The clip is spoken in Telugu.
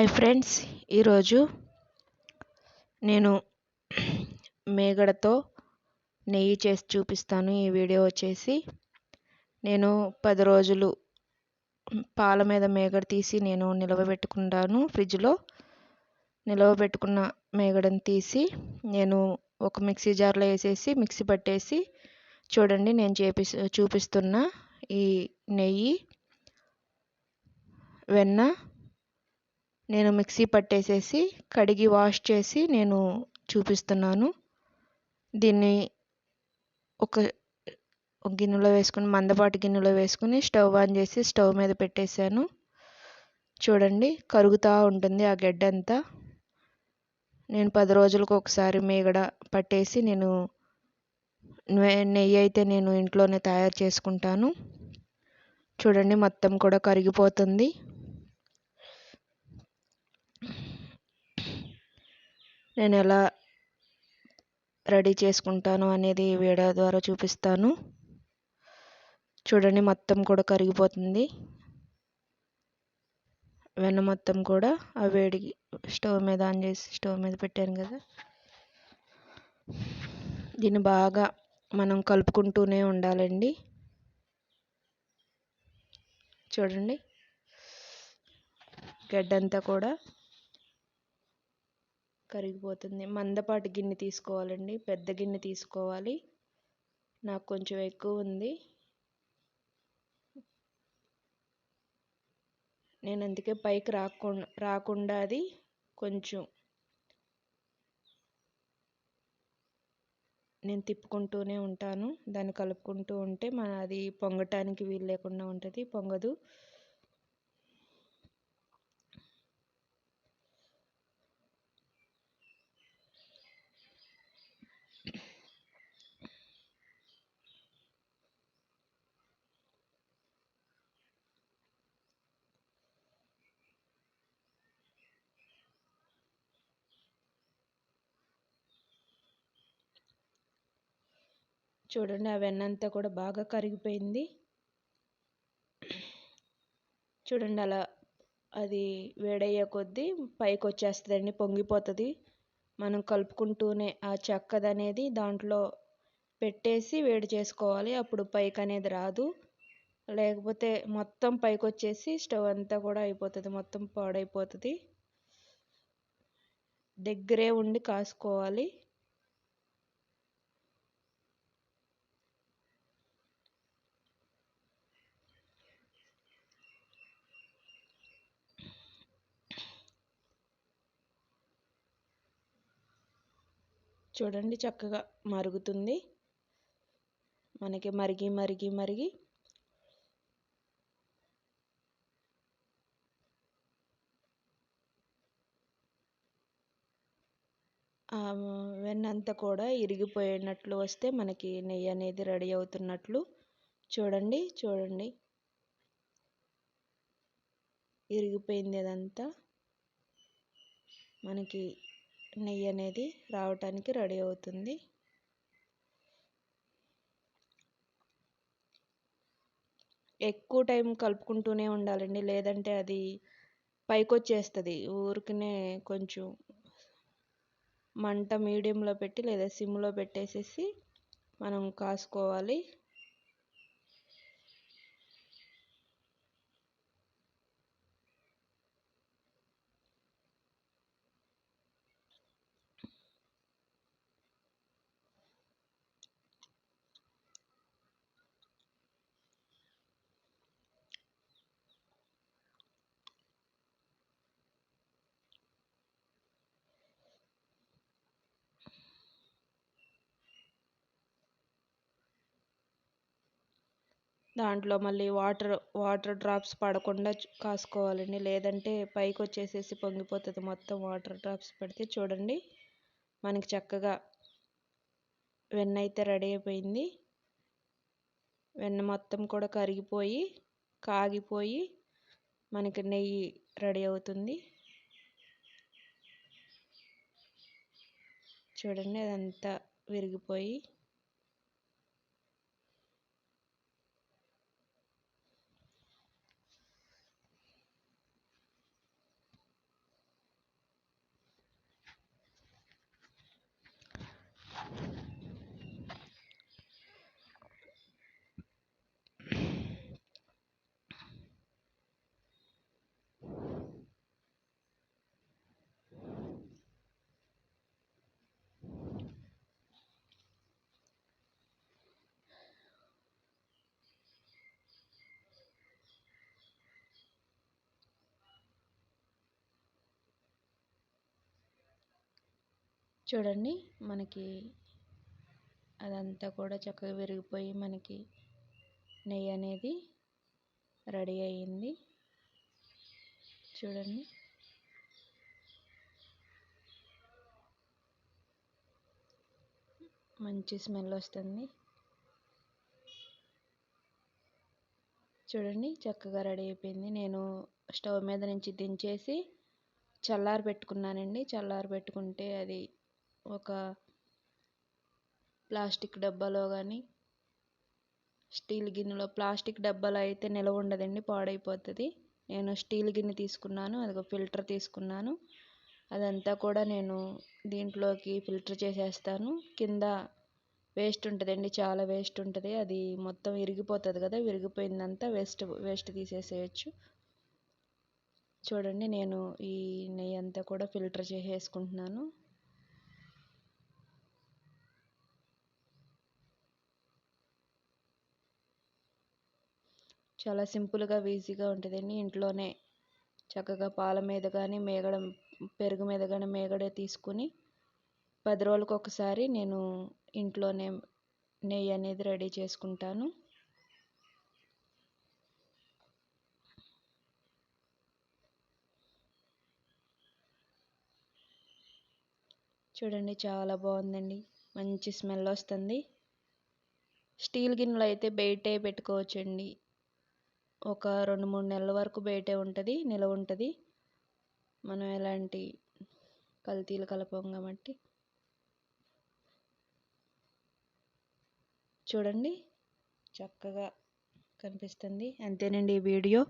హాయ్ ఫ్రెండ్స్ ఈరోజు నేను మేగడతో నెయ్యి చేసి చూపిస్తాను. ఈ వీడియో వచ్చేసి నేను పది రోజులు పాల మీద మేగడ తీసి నేను నిలవబెట్టుకుంటాను. ఫ్రిడ్జ్లో నిలవబెట్టుకున్న మేగడని తీసి నేను ఒక మిక్సీ జార్లో వేసేసి మిక్సీ పట్టేసి చూడండి నేను చేపి చూపిస్తున్న ఈ నెయ్యి వెన్న నేను మిక్సీ పట్టేసేసి కడిగి వాష్ చేసి నేను చూపిస్తున్నాను. దీన్ని ఒక గిన్నెలో వేసుకుని మందపాటి గిన్నెలో వేసుకుని స్టవ్ ఆన్ చేసి స్టవ్ మీద పెట్టేశాను. చూడండి కరుగుతూ ఉంటుంది ఆ గడ్డ అంతా. నేను పది రోజులకు ఒకసారి మేగడ పట్టేసి నేను నెయ్యి అయితే నేను ఇంట్లోనే తయారు చేసుకుంటాను. చూడండి మొత్తం కూడా కరిగిపోతుంది. నేను ఎలా రెడీ చేసుకుంటాను అనేది వీడియో ద్వారా చూపిస్తాను. చూడండి మొత్తం కూడా కరిగిపోతుంది. వెన్న మొత్తం కూడా ఆ వేడికి స్టవ్ మీద ఆన్ చేసి స్టవ్ మీద పెట్టాను కదా. దీన్ని బాగా మనం కలుపుకుంటూనే ఉండాలండి. చూడండి గడ్డంతా కూడా కరిగిపోతుంది. మందపాటి గిన్నె తీసుకోవాలండి. పెద్ద గిన్నె తీసుకోవాలి. నాకు కొంచెం ఎక్కువ ఉంది. నేను అందుకే పైకి రాకుండా రాకుండా అది కొంచెం నేను తిప్పుకుంటూనే ఉంటాను. దాన్ని కలుపుకుంటూ ఉంటే మన అది పొంగటానికి వీలు లేకుండా ఉంటుంది. పొంగదు. చూడండి ఆ వెన్నంతా కూడా బాగా కరిగిపోయింది. చూడండి అలా అది వేడయ్యే కొద్దీ పైకి వచ్చేస్తుందండి పొంగిపోతుంది. మనం కలుపుకుంటూనే ఆ చెక్కది అనేది దాంట్లో పెట్టేసి వేడి చేసుకోవాలి అప్పుడు పైకి అనేది రాదు. లేకపోతే మొత్తం పైకి వచ్చేసి స్టవ్ అంతా కూడా అయిపోతుంది మొత్తం పాడైపోతుంది. దగ్గరే ఉండి కాసుకోవాలి. చూడండి చక్కగా మరుగుతుంది. మనకి మరిగి మరిగి మరిగి. వెన్నంతా కూడా ఇరిగిపోయినట్లు వస్తే మనకి నెయ్యి అనేది రెడీ అవుతున్నట్లు చూడండి చూడండి. ఇరిగిపోయింది అదంతా. మనకి నెయ్యి అనేది రావటానికి రెడీ అవుతుంది. ఎక్కువ టైం కలుపుకుంటూనే ఉండాలండి. లేదంటే అది పైకొచ్చేస్తుంది. ఊరికనే కొంచెం మంట మీడియంలో పెట్టి లేదా సిమ్లో పెట్టేసేసి మనం కాసుకోవాలి. దాంట్లో మళ్ళీ వాటర్ వాటర్ డ్రాప్స్ పడకుండా కాసుకోవాలండి. లేదంటే పైకి వచ్చేసేసి పొంగిపోతుంది మొత్తం వాటర్ డ్రాప్స్ పడితే. చూడండి మనకి చక్కగా వెన్న అయితే రెడీ అయిపోయింది. వెన్న మొత్తం కూడా కరిగిపోయి కాగిపోయి మనకి నెయ్యి రెడీ అవుతుంది. చూడండి అదంతా విరిగిపోయి చూడండి మనకి అదంతా కూడా చక్కగా విరిగిపోయి మనకి నెయ్యి అనేది రెడీ అయ్యింది. చూడండి. మంచి స్మెల్ వస్తుంది. చూడండి చక్కగా రెడీ అయిపోయింది. నేను స్టవ్ మీద నుంచి దించేసి చల్లారి పెట్టుకున్నానండి చల్లారి పెట్టుకుంటే అది ఒక ప్లాస్టిక్ డబ్బాలో కానీ స్టీల్ గిన్నెలో ప్లాస్టిక్ డబ్బాలో అయితే నిలవ ఉండదండి పాడైపోతుంది. నేను స్టీల్ గిన్నె తీసుకున్నాను అది ఫిల్టర్ తీసుకున్నాను. అదంతా కూడా నేను దీంట్లోకి ఫిల్టర్ చేసేస్తాను. కింద వేస్ట్ ఉంటుందండి చాలా వేస్ట్ ఉంటుంది. అది మొత్తం విరిగిపోతుంది కదా విరిగిపోయిందంతా వేస్ట్ వేస్ట్ తీసేసేయచ్చు. చూడండి నేను ఈ నెయ్యి అంతా కూడా ఫిల్టర్ చేసేసుకుంటున్నాను. చాలా సింపుల్గా ఈజీగా ఉంటుందండి. ఇంట్లోనే చక్కగా పాల మీద కానీ మేగడం పెరుగు మీద కానీ మేగడ తీసుకుని పది రోజులకు ఒకసారి నేను ఇంట్లోనే నెయ్యి అనేది రెడీ చేసుకుంటాను. చూడండి చాలా బాగుందండి. మంచి స్మెల్ వస్తుంది. స్టీల్ గిన్నెలు అయితే బయటే పెట్టుకోవచ్చండి. ఒక రెండు మూడు నెలల వరకు బయటే ఉంటుంది నిలవ ఉంటుంది. మనం ఎలాంటి కల్తీలు కలపం కాబట్టి. చూడండి చక్కగా కనిపిస్తుంది. అంతేనండి ఈ వీడియో.